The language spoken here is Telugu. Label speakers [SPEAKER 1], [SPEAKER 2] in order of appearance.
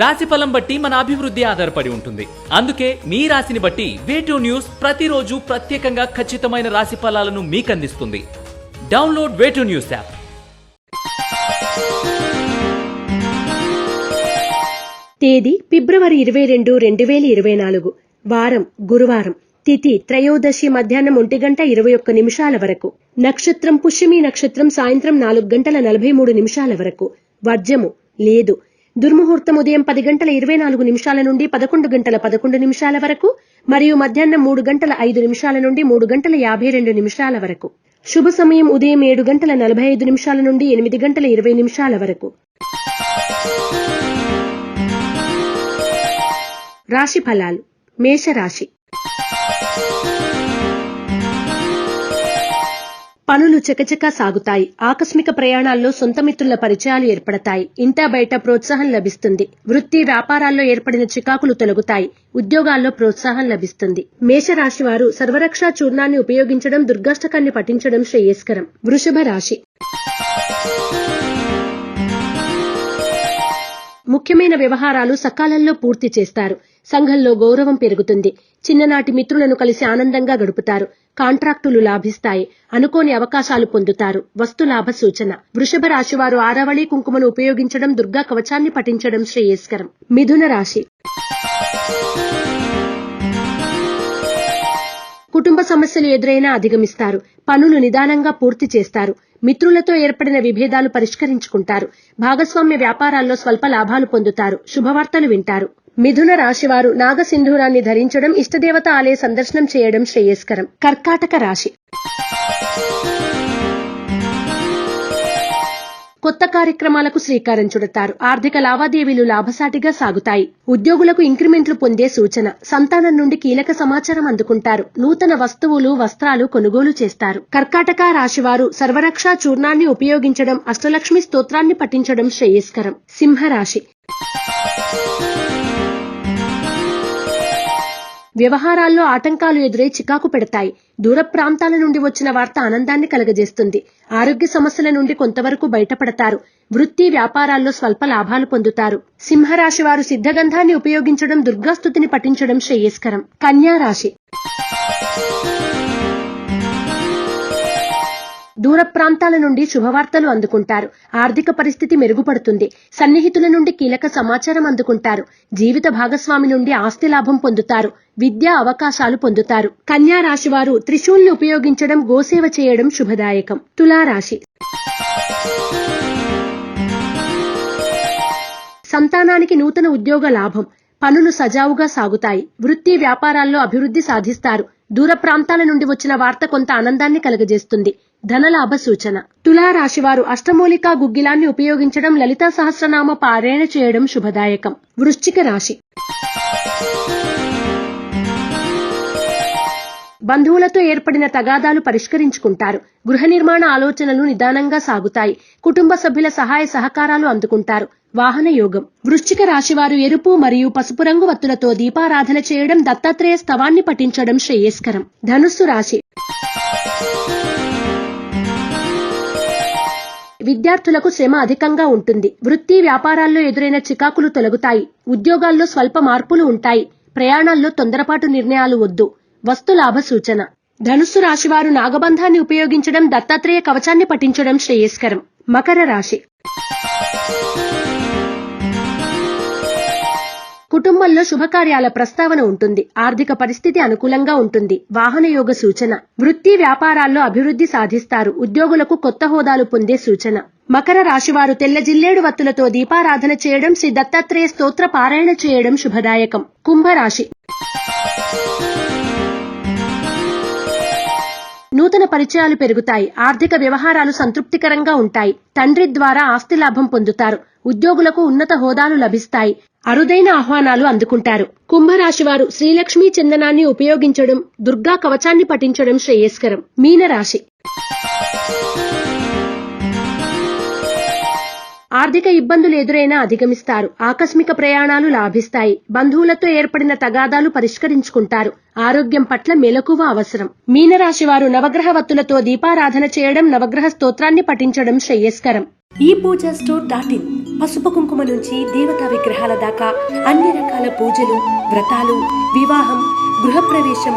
[SPEAKER 1] రాశి ఫలం బట్టి మన అభివృద్ధి ఆధారపడి ఉంటుంది. అందుకే మీ రాశిని బట్టి వేటూ న్యూస్ ప్రతిరోజు ప్రత్యేకంగా ఖచ్చితమైన రాశి ఫలాలను మీకు అందిస్తుంది డౌన్లోడ్ వేటూ న్యూస్ యాప్
[SPEAKER 2] తేదీ ఫిబ్రవరి ఇరవై రెండు రెండు వేల ఇరవై నాలుగు. వారం గురువారం. తిథి త్రయోదశి మధ్యాహ్నం ఒంటి గంట ఇరవై ఒక్క నిమిషాల వరకు. నక్షత్రం పుష్యమి నక్షత్రం సాయంత్రం నాలుగు గంటల నలభై మూడు నిమిషాల వరకు. వర్జము లేదు. దుర్ముహూర్తం ఉదయం పది గంటల ఇరవై నాలుగు నిమిషాల నుండి పదకొండు గంటల పదకొండు నిమిషాల వరకు మరియు మధ్యాహ్నం మూడు గంటల ఐదు నిమిషాల నుండి మూడు గంటల యాభై రెండు నిమిషాల వరకు. శుభ సమయం ఉదయం ఏడు గంటల నలభై ఐదు నిమిషాల నుండి ఎనిమిది గంటల ఇరవై నిమిషాల వరకు. రాశి ఫలాలు. మేషరాశి. పనులు చకచకా సాగుతాయి. ఆకస్మిక ప్రయాణాల్లో సొంత మిత్రుల పరిచయాలు ఏర్పడతాయి. ఇంటా బయట ప్రోత్సాహం లభిస్తుంది. వృత్తి వ్యాపారాల్లో ఏర్పడిన చికాకులు తొలగుతాయి. ఉద్యోగాల్లో ప్రోత్సాహం లభిస్తుంది. మేషరాశి వారు సర్వరక్షా చూర్ణాన్ని ఉపయోగించడం దుర్గాష్టకాన్ని పఠించడం శ్రేయస్కరం. వృషభ రాశి. ముఖ్యమైన వ్యవహారాలు సకాలంలో పూర్తి చేస్తారు. సంఘంలో గౌరవం పెరుగుతుంది. చిన్ననాటి మిత్రులను కలిసి ఆనందంగా గడుపుతారు. కాంట్రాక్టులు లాభిస్తాయి. అనుకోని అవకాశాలు పొందుతారు. వస్తు లాభ సూచన. వృషభ రాశి వారు ఆరవళి కుంకుమను ఉపయోగించడం దుర్గా కవచాన్ని పఠించడం శ్రేయస్కరం. మిథున రాశి. కుటుంబ సమస్యలు ఎదురైనా అధిగమిస్తారు. పనులు నిదానంగా పూర్తి చేస్తారు. మిత్రులతో ఏర్పడిన విభేదాలు పరిష్కరించుకుంటారు. భాగస్వామ్య వ్యాపారాల్లో స్వల్ప లాభాలు పొందుతారు. శుభవార్తలు వింటారు. మిథున రాశివారు నాగసింధూరాన్ని ధరించడం ఇష్టదేవత ఆలయ సందర్శనం చేయడం శ్రేయస్కరం. కర్కాటక రాశి. కొత్త కార్యక్రమాలకు శ్రీకారం చుడతారు. ఆర్థిక లావాదేవీలు లాభసాటిగా సాగుతాయి. ఉద్యోగులకు ఇంక్రిమెంట్లు పొందే సూచన. సంతానం నుండి కీలక సమాచారం అందుకుంటారు. నూతన వస్తువులు వస్త్రాలు కొనుగోలు చేస్తారు. కర్కాటక రాశివారు సర్వరక్ష చూర్ణాన్ని ఉపయోగించడం అష్టలక్ష్మి స్తోత్రాన్ని పఠించడం శ్రేయస్కరం. సింహరాశి. వ్యవహారాల్లో ఆటంకాలు ఎదురై చికాకు పెడతాయి. దూర ప్రాంతాల నుండి వచ్చిన వార్త ఆనందాన్ని కలగజేస్తుంది. ఆరోగ్య సమస్యల నుండి కొంతవరకు బయటపడతారు. వృత్తి వ్యాపారాల్లో స్వల్ప లాభాలు పొందుతారు. సింహరాశి వారు సిద్ధగంధాన్ని ఉపయోగించడం దుర్గాస్తుతిని పఠించడం శ్రేయస్కరం. కన్యా రాశి. దూర ప్రాంతాల నుండి శుభవార్తలు అందుకుంటారు. ఆర్థిక పరిస్థితి మెరుగుపడుతుంది. సన్నిహితుల నుండి కీలక సమాచారం అందుకుంటారు. జీవిత భాగస్వామి నుండి ఆస్తి లాభం పొందుతారు. విద్యా అవకాశాలు పొందుతారు. కన్యా రాశి వారు త్రిశూల్ని ఉపయోగించడం గోసేవ చేయడం శుభదాయకం. తులారాశి. సంతానానికి నూతన ఉద్యోగ లాభం. పనులు సజావుగా సాగుతాయి. వృత్తి వ్యాపారాల్లో అభివృద్ధి సాధిస్తారు. దూర ప్రాంతాల నుండి వచ్చిన వార్త కొంత ఆనందాన్ని కలగజేస్తుంది. ధనలాభ సూచన తులా రాశివారు అష్టమూలికా గుగ్గిలాన్ని ఉపయోగించడం లలితా సహస్రనామ పారాయణ చేయడం శుభదాయకం. వృశ్చిక రాశి. బంధువులతో ఏర్పడిన తగాదాలు పరిష్కరించుకుంటారు. గృహ నిర్మాణ ఆలోచనలు నిదానంగా సాగుతాయి. కుటుంబ సభ్యుల సహాయ సహకారాలు అందుకుంటారు. వాహన యోగం వృశ్చిక రాశివారు ఎరుపు మరియు పసుపు రంగు వత్తులతో దీపారాధన చేయడం దత్తాత్రేయ స్తవాన్ని పఠించడం శ్రేయస్కరం. ధనుస్సు రాశి విద్యార్థులకు శ్రమ అధికంగా ఉంటుంది. వృత్తి వ్యాపారాల్లో ఎదురైన చికాకులు తొలగుతాయి. ఉద్యోగాల్లో స్వల్ప మార్పులు ఉంటాయి. ప్రయాణాల్లో తొందరపాటు నిర్ణయాలు వద్దు. వస్తు లాభ సూచన. ధనుస్సు రాశివారు నాగబంధాన్ని ఉపయోగించడం దత్తాత్రేయ కవచాన్ని పఠించడం శ్రేయస్కరం. మకర రాశి కుటుంబంలో శుభకార్యాల ప్రస్తావన ఉంటుంది. ఆర్థిక పరిస్థితి అనుకూలంగా ఉంటుంది. వాహన యోగ సూచన. వృత్తి వ్యాపారాల్లో అభివృద్ధి సాధిస్తారు. ఉద్యోగులకు కొత్త హోదాలు పొందే సూచన. మకర రాశివారు తెల్ల జిల్లేడు వత్తులతో దీపారాధన చేయడం శ్రీ దత్తాత్రేయ స్తోత్ర పారాయణ చేయడం శుభదాయకం. కుంభరాశి. నూతన పరిచయాలు పెరుగుతాయి. ఆర్థిక వ్యవహారాలు సంతృప్తికరంగా ఉంటాయి. తండ్రి ద్వారా ఆస్తి లాభం పొందుతారు. ఉద్యోగులకు ఉన్నత హోదాలు లభిస్తాయి. అరుదైన ఆహ్వానాలు అందుకుంటారు. కుంభరాశివారు శ్రీలక్ష్మీ చందనాన్ని ఉపయోగించడం దుర్గా కవచాన్ని పఠించడం శ్రేయస్కరం. మీనరాశి ఆర్థిక ఇబ్బందులు ఎదురైనా అధిగమిస్తారు. ఆకస్మిక ప్రయాణాలు లాభిస్తాయి. బంధువులతో ఏర్పడిన తగాదాలు పరిష్కరించుకుంటారు. ఆరోగ్యం పట్ల మెలకువ అవసరం. మీనరాశి వారు నవగ్రహ వత్తులతో దీపారాధన చేయడం నవగ్రహ స్తోత్రాన్ని పఠించడం శ్రేయస్కరం.
[SPEAKER 3] ఈ పూజ స్టోర్ డాట్ ఇన్
[SPEAKER 2] పసుపు కుంకుమ నుంచి దేవతా విగ్రహాల దాకా అన్ని రకాల పూజలు వ్రతాలు వివాహం గృహప్రవేశం